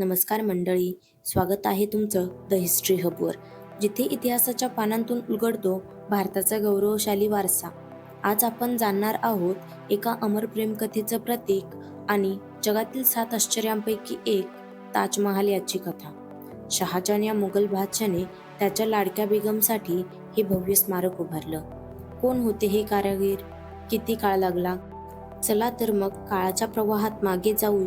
नमस्कार मंडळी स्वागत आहे तुमचं द हिस्ट्री हबवर जिथे इतिहासाच्या पानांतून उलगडतो भारताचा गौरवशाली वारसा. आज आपण जाणणार आहोत एका अमर प्रेमकथेचं प्रतीक आणि जगातील सात आश्चर्यांपैकी एक ताजमहाल याची कथा. शहाजहान या मुघल बादशाने त्याच्या लाडक्या बेगमसाठी हे भव्य स्मारक उभारलं. कोण होते हे कारागीर? किती काळ लागला? चला तर मग काळाच्या प्रवाहात मागे जाऊ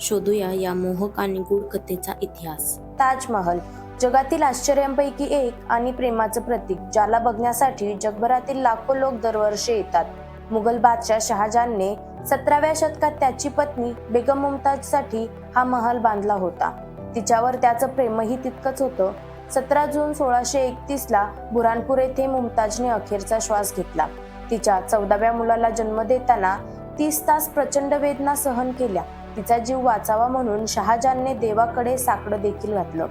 शोधूया या मोहक आणि गूढ कथेचा इतिहास. ताजमहल जगातील आश्चर्यांपैकी एक आणि प्रेमाचं प्रतीक ज्याला बघण्यासाठी जगभरातील लाखो लोक दरवर्षी येतात. मुघल बादशाह शहाजहानने सतराव्या शतकात त्याची पत्नी बेगम मुमताजसाठी हा महल बांधला होता. तिच्यावर त्याचं प्रेमही तितकंच होतं. सतरा जून सोळाशे एकतीसला बुरानपूर येथे मुमताजने अखेरचा श्वास घेतला. तिच्या चौदाव्या मुलाला जन्म देताना तीस तास प्रचंड वेदना सहन केल्या. तिचा जीव वाचावा म्हणून शहाजहानने देवाकडे साकडं देखील घातलं.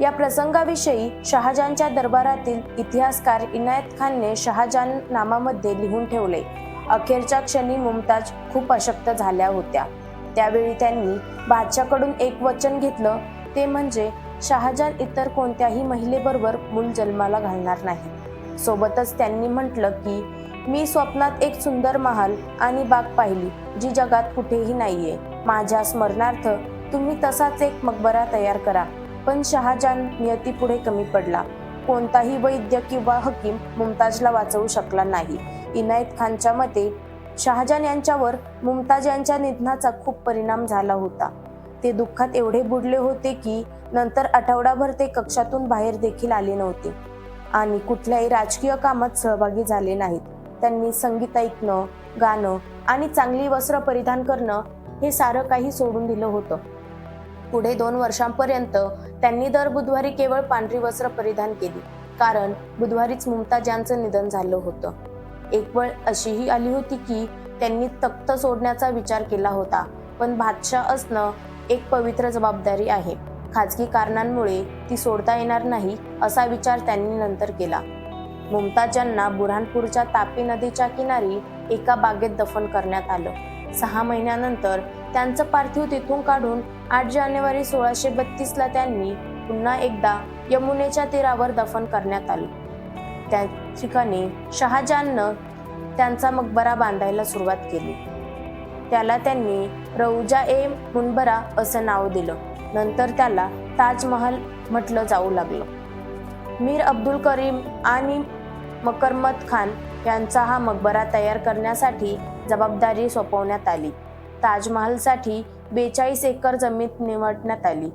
या प्रसंगाविषयी शहाजहानच्या दरबारातील इतिहासकार इनायत खानने शहाजहान नामामध्ये लिहून ठेवले. अखेरच्या क्षणी मुमताज खूप अशक्त झाल्या होत्या. त्यावेळी त्यांनी बादशाकडून एक वचन घेतलं. ते म्हणजे शहाजहान इतर कोणत्याही महिलेबरोबर मूल जन्माला घालणार नाही. सोबतच त्यांनी म्हटलं की मी स्वप्नात एक सुंदर महाल आणि बाग पाहिली जी जगात कुठेही नाहीये. माझ्या स्मरणार्थ तुम्ही तसाच एक मकबरा तयार करा. पण शहाजहान नियतीपुढे कमी पडला. कोणताही वैद्य किंवा हकीम मुमताजला वाचवू शकला नाही. इनायत खानच्या मते शहाजहान यांच्यावर मुमताज यांच्या निधनाचा खूप परिणाम झाला होता. ते दुःखात एवढे बुडले होते की नंतर आठवडाभर ते कक्षातून बाहेर देखील आले नव्हते. आणि कुठल्याही राजकीय कामात सहभागी झाले नाहीत. त्यांनी संगीत ऐकणं गाणं आणि चांगली वस्त्र परिधान करणं हे सारं काही सोडून दिलं होतं. पुढे दोन वर्षांपर्यंत त्यांनी दर बुधवारी केवळ पांढरी वस्त्र परिधान केली कारण बुधवारीच मुमताज यांचं निधन झालं होतं. एक वेळ अशीही आली होती की त्यांनी तख्त सोडण्याचा विचार केला होता पण बादशाह असणं एक पवित्र जबाबदारी आहे. खाजगी कारणांमुळे ती सोडता येणार नाही असा विचार त्यांनी नंतर केला. मुमताज यांना बुऱ्हाणपूरच्या तापी नदीच्या किनारी एका बागेत दफन करण्यात आलं. सहा महिन्यानंतर त्यांचं पार्थिव तिथून काढून आठ जानेवारी सोळाशे बत्तीसला त्यांनी पुन्हा एकदा यमुनेच्या तीरावर दफन करण्यात आलं. त्या ठिकाणी शहाजहाननं त्यांचा मकबरा बांधायला सुरुवात केली. त्याला त्यांनी रौजा ए मुनबरा असं नाव दिलं. नंतर त्याला ताजमहल म्हटलं जाऊ लागलं. मीर अब्दुल करीम आणि मकरमत खान यांचा हा मकबरा तयार करण्यासाठी जबाबदारी सोपवण्यात आली. ताजमहलसाठी बेचाळीस एकर जमीन निवडण्यात आली.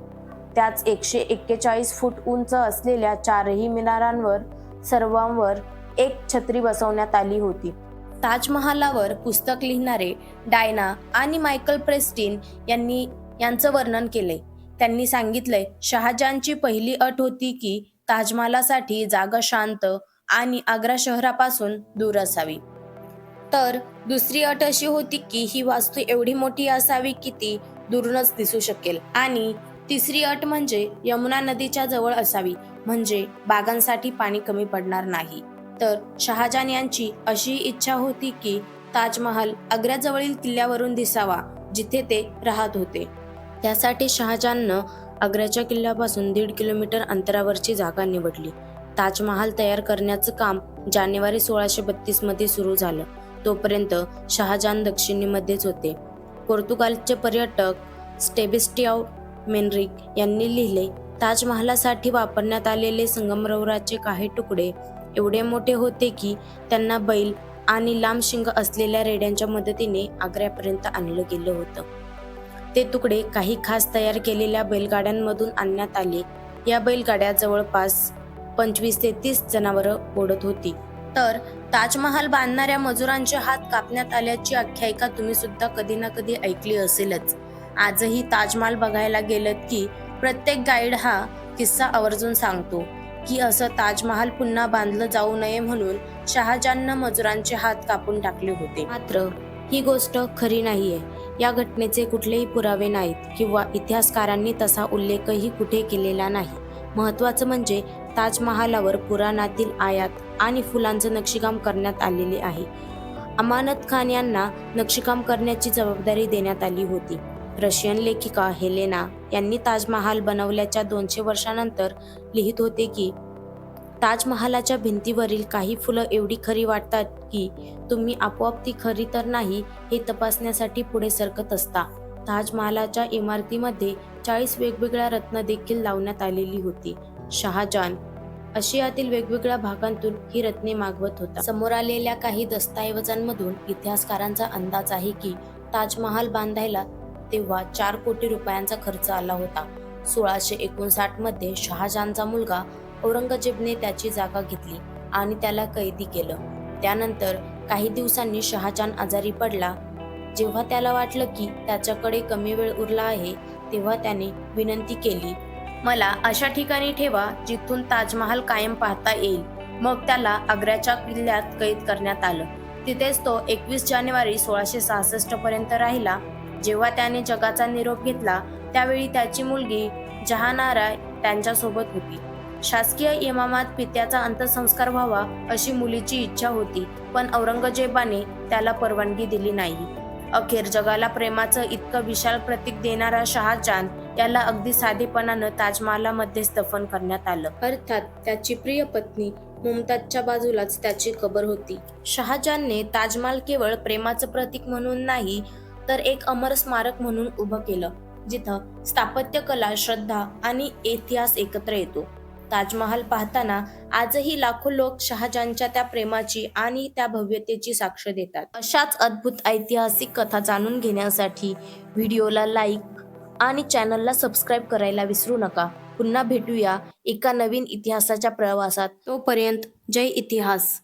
त्याच एकशे एक्केचाळीस फूट उंच असलेल्या चारही मिनारांवर सर्वांवर एक छत्री बसवण्यात आली होती. ताजमहालावर पुस्तक लिहिणारे डायना आणि मायकल प्रेस्टिन यांनी यांचं वर्णन केलंय. त्यांनी सांगितलंय शहाजहानची पहिली अट होती की ताजमहालासाठी जागा शांत आणि आग्रा शहरापासून दूर असावी. तर दुसरी अट अशी होती की ही वास्तू एवढी मोठी असावी की ती दुरूनच दिसू शकेल. आणि तिसरी अट म्हणजे यमुना नदीच्या जवळ असावी म्हणजे बागांसाठी पाणी कमी पडणार नाही. तर शहाजहान यांची अशी इच्छा होती की ताजमहाल आग्र्याजवळील किल्ल्यावरून दिसावा जिथे ते राहत होते. त्यासाठी शहाजाननं आग्र्याच्या किल्ल्यापासून दीड किलोमीटर अंतरावरची जागा निवडली. ताजमहाल तयार करण्याचं काम जानेवारी सोळाशे बत्तीसमध्ये सुरू झालं. तोपर्यंत शहाजहान दक्षिणेमध्येच होते. पोर्तुगालचे पर्यटक स्टेबिस्टियाव मेनरिक यांनी लिहिले ताजमहालासाठी वापरण्यात आलेले संगमरवराचे काही तुकडे एवढे मोठे होते की त्यांना बैल आणि लांब शिंग असलेल्या रेड्यांच्या मदतीने आग्र्यापर्यंत आणलं गेलं होतं. ते तुकडे काही खास तयार केलेल्या बैलगाड्यांमधून आणण्यात आले. या बैलगाड्या जवळपास पंचवीस ते तीस जनावरं ओढत होती. तर ताजमहाल बांधणाऱ्या मजुरांचे हात कापण्यात आल्याची आख्यायिका तुम्ही सुद्धा कधी ना कधी ऐकली असेलच. आजही ताजमहाल बघायला गेलत की प्रत्येक गाईड हा किस्सा आवर्जून सांगतो की असं ताजमहाल पुन्हा बांधलं जाऊ नये म्हणून शहाजहाननं मजुरांचे हात कापून टाकले होते. मात्र ही गोष्ट खरी नाहीये. या घटनेचे कुठलेही पुरावे नाहीत किंवा इतिहासकारांनी तसा उल्लेखही कुठे केलेला नाही. महत्वाचं म्हणजे ताजमहालावर पुराणातील आयात आणि फुलांचं नक्षीकाम करण्यात आलेले आहे. अमानत खान यांना नक्षीकाम करण्याची जबाबदारी देण्यात आली होती. रशियन लेखिका हेलेना यांनी ताजमहाल बनवल्याच्या दोनशे वर्षानंतर लिहित होते की ताजमहालाच्या भिंतीवरील काही फुलं एवढी खरी वाटतात की तुम्ही आपोआप ती खरी तर नाही हे तपासण्यासाठी पुढे सरकत असता. ताजमहालाच्या इमारतीमध्ये चाळीस वेगवेगळ्या रत्न देखील लावण्यात आलेली होती. शहाजहान आशियातील वेगवेगळ्या भागांतून ही रत्ने मागवत होता. समोर आलेल्या काही दस्तऐवजांमधून इतिहासकारांचा अंदाज आहे की ताजमहाल बांधायला तेव्हा चार कोटी रुपयांचा खर्च आला होता. सोळाशे एकोणसाठमध्ये शहाजहानचा मुलगा औरंगजेबने त्याची जागा घेतली आणि त्याला कैदी केलं. त्यानंतर काही दिवसांनी शहाजान आजारी पडला. जेव्हा त्याला वाटलं की त्याच्याकडे कमी वेळ उरला आहे तेव्हा त्याने विनंती केली मला अशा ठिकाणी ठेवा जिथून ताजमहाल कायम पाहता येईल. मग त्याला आग्र्याच्या किल्ल्यात कैद करण्यात आलं. तिथेच तो एकवीस जानेवारी सोळाशे सहासष्ट पर्यंत राहिला. जेव्हा त्याने जगाचा निरोप घेतला त्यावेळी त्याची मुलगी जहानारा त्यांच्यासोबत होती. शासकीय इमामात पित्याचा अंत्यसंस्कार व्हावा अशी मुलीची इच्छा होती पण औरंगजेबाने त्याला परवानगी दिली नाही. अखेर जगाला प्रेमाचं इतकं विशाल प्रतीक देणारा शहाजहान याला अगदी साधेपणानं ताजमहालामध्येच दफन करण्यात आलं. अर्थात त्याची प्रिय पत्नी मुमताजच्या बाजूलाच त्याची कबर होती. शहाजहानने ताजमहाल केवळ प्रेमाचं प्रतीक म्हणून नाही तर एक अमर स्मारक म्हणून उभं केलं जिथं स्थापत्य कला श्रद्धा आणि इतिहास एकत्र येतो. ताजमहाल पाहताना आजही लाखो लोक शहाजहानच्या त्या प्रेमाची आणि त्या भव्यतेची साक्ष देतात. अशाच अद्भुत ऐतिहासिक कथा जाणून घेण्यासाठी व्हिडिओला लाईक आणि चॅनलला सबस्क्राईब करायला विसरू नका. पुन्हा भेटूया एका नवीन इतिहासाच्या प्रवासात. तोपर्यंत जय इतिहास.